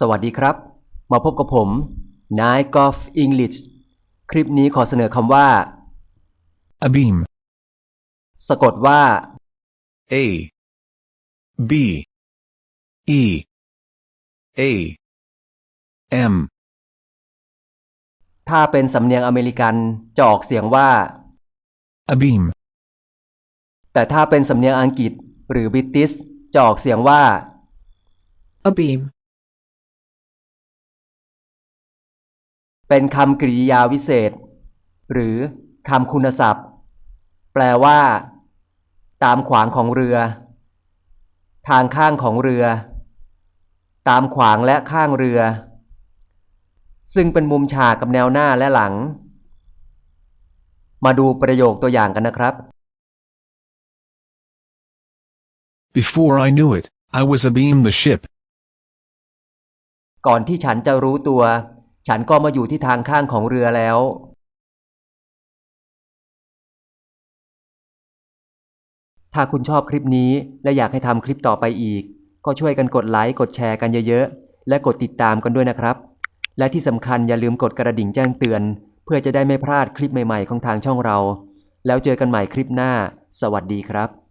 สวัสดีครับ มาพบกับผม นายกอล์ฟอังกฤษคลิปนี้ขอเสนอคำว่า Abeam. สะกดว่า A. B. E. A. M. ถ้าเป็นสำเนียงอเมริกันจะออกเสียงว่า Abeam. แต่ถ้าเป็นสำเนียงอังกฤษหรือบริติชจะออกเสียงว่า Abeam. เป็นคำกริยาวิเศษ หรือคำคุณศัพท์ แปลว่า ตามขวางของเรือ ทางข้างของเรือ ตามขวางและข้างเรือ ซึ่งเป็นมุมฉากกับแนวหน้าและหลัง มาดูประโยคตัวอย่างกันนะครับ Before I knew it, I was abeam the ship. ก่อนที่ฉันจะรู้ตัว ฉันก็มาอยู่ที่ทางข้างของเรือแล้วถ้าคุณชอบคลิปนี้และอยากให้ทำคลิปต่อไปอีก ก็ช่วยกันกดไลค์กดแชร์กันเยอะๆ และกดติดตามกันด้วยนะครับ และที่สำคัญอย่าลืมกดกระดิ่งแจ้งเตือน เพื่อจะได้ไม่พลาดคลิปใหม่ๆของทางช่องเรา แล้วเจอกันใหม่คลิปหน้า สวัสดีครับ